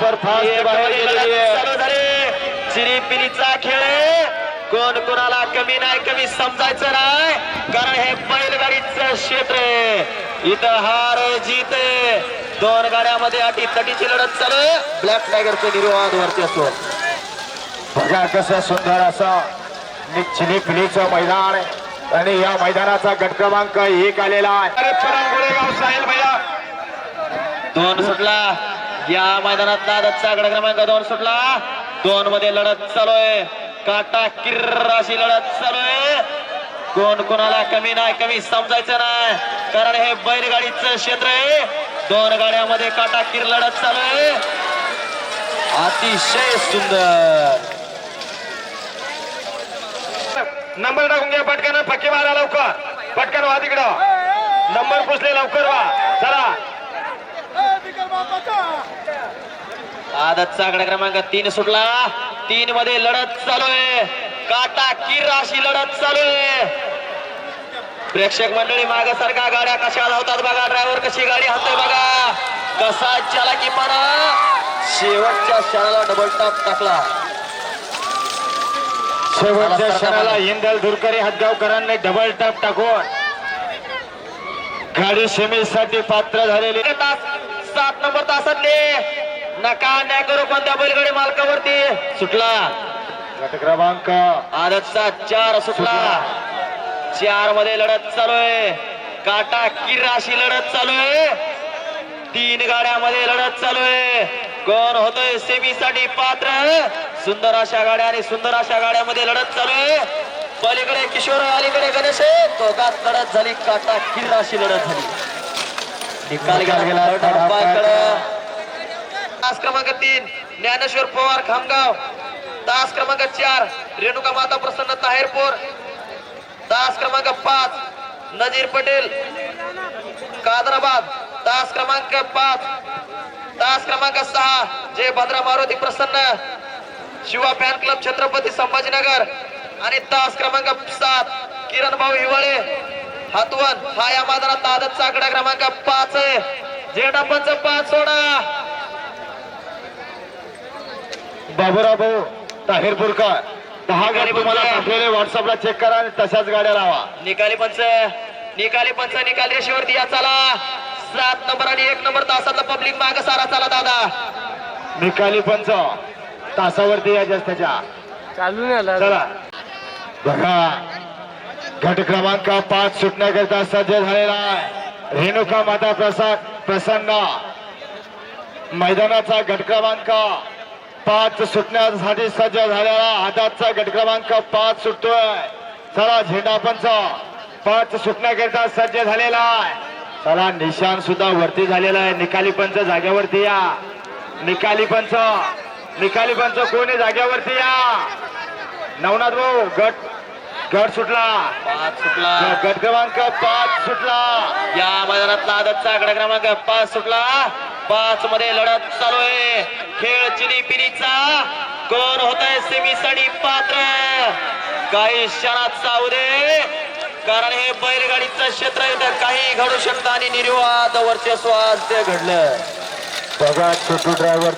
Super fast बाहेर गेलेली आहे. चिरीपिरीचा खेळ. कोण कोणाला कमी नाही कमी समजायचं नाही. कारण हे बैलगाडीचं क्षेत्र आहे. इथं हार जीत. दोन गाड्यामध्ये अटी तटीची लढत चालू ब्लॅक टायगरचं निर्वाद वरती असतो. बघा कसं सुंदर असं चिनी पिलीचं मैदान. आणि या मैदानाचा गट क्रमांक एक आलेला आहे. दोन सुटला. या मैदानात नादतचा गड क्रमांक दोन सुटला. दोन मध्ये लढत चालू आहे काटा किर अशी लढत चालू आहे कोण कोणाला कमी नाही कमी समजायचं नाही. कारण हे बैलगाडीचं क्षेत्र आहे. दोन गाड्यामध्ये काटा किर लढत चालू आहे अतिशय सुंदर. नंबर टाकून घ्या पटकन. पक्की मारा लवकर. पटकन वा तिकडं. नंबर पुसले लवकर वा चला आदतचा गड क्रमांक तीन सुटला. तीन मध्ये लढत चालू आहे. काटा किर अशी लढत चालू आहे. प्रेक्षक मंडळी माग सारखा गाड्या कशा धावतात बघा. ड्रायव्हर कशी गाडी हातोय बघा. कसा चला की म्हणा शेवटच्या क्षणाला डबल टॉप टाकला. शेवटच्या क्षणाला इंदल दुरकरी हदगावकरांनी डबल टॅप टाकून गाडी सेमीसाठी पात्र झालेली. सात नंबर तासातले. नका अन्याय करू कोणत्या बैलगाडी मालकावरती. सुटला. गट क्रमांक आदतचा चार सुटला. चारमध्ये लढत चालू आहे काटा किर अशी लढत चालू आहे तीन गाड्यामध्ये लढत चालू आहे कोण होतोय सेमी साठी पात्र? सुंदर अशा गाड्या आणि सुंदर अशा गाड्यामध्ये लढत चालू आहे पलीकडे किशोर अलीकडे गणेश. दोघात लढत झाली. काटा किर अशी लढत झाली. निकाल गेला. तास क्रमांक तीन ज्ञानेश्वर पवार खामगाव. तास क्रमांक चार रेणुका माता प्रसन्न ताहेरपूर. तास क्रमांक पाच नजीर पटेल. कादराबाद. तास क्रमांक पाच तास क्रमांक सहा जय भद्रा मारुती प्रसन्न. Shiva fan club Chhatrapati Sambhajinagar. आणि तास क्रमांक सात किरण भाऊ हिवाळे. हातवन हा या मैदानात आदतचा आकडा क्रमांक पाच आहे. झेंडा पंच पाच सोडा. बाबूराव भाऊ ताहिरपूरकर दहा गाडी तुम्हाला पाठवले व्हॉट्सअपला चेक करा आणि तशाच गाड्या लावा. निकाली पंच निकाली पंच निकाल रेषेवरती या चला. सात नंबर आणि एक नंबर तासातला पब्लिक माग सारा चला दादा. निकाली पंच तासावरती या त्याच्या चालू चला. बघा गट क्रमांक पाच सुटण्याकरिता सज्ज झालेला आहे. रेणुका माता प्रसाद प्रसन्न. मैदानाचा गट क्रमांक पाच सुटण्यासाठी सज्ज झालेला हाताचा गट क्रमांक पाच सुटतोय. चला झेंडा पंच. पाच सुटण्याकरिता सज्ज झालेला आहे. चला निशान सुद्धा वरती झालेला आहे. निकाली पंच जागेवरती या. निकाली पंच. निकाली पंच कोणी जागेवरती या? नवनाथ भाऊ गट गट सुटला. पाच सुटला. गट क्रमांक पाच सुटला. या मैदानातला आदतचा आकडा क्रमांक पाच सुटला. पाच मध्ये लढत चालू आहे. खेळ चिनी पिरीचा कोण होत आहे सेमी साठी पात्र. काही क्षणात चावू दे. कारण हे बैलगाडीचं क्षेत्र आहे तर काही घडू शकतं आणि निर्वाद वर्चस्व आज ते घडलं. बघा छोटू ड्रायव्हर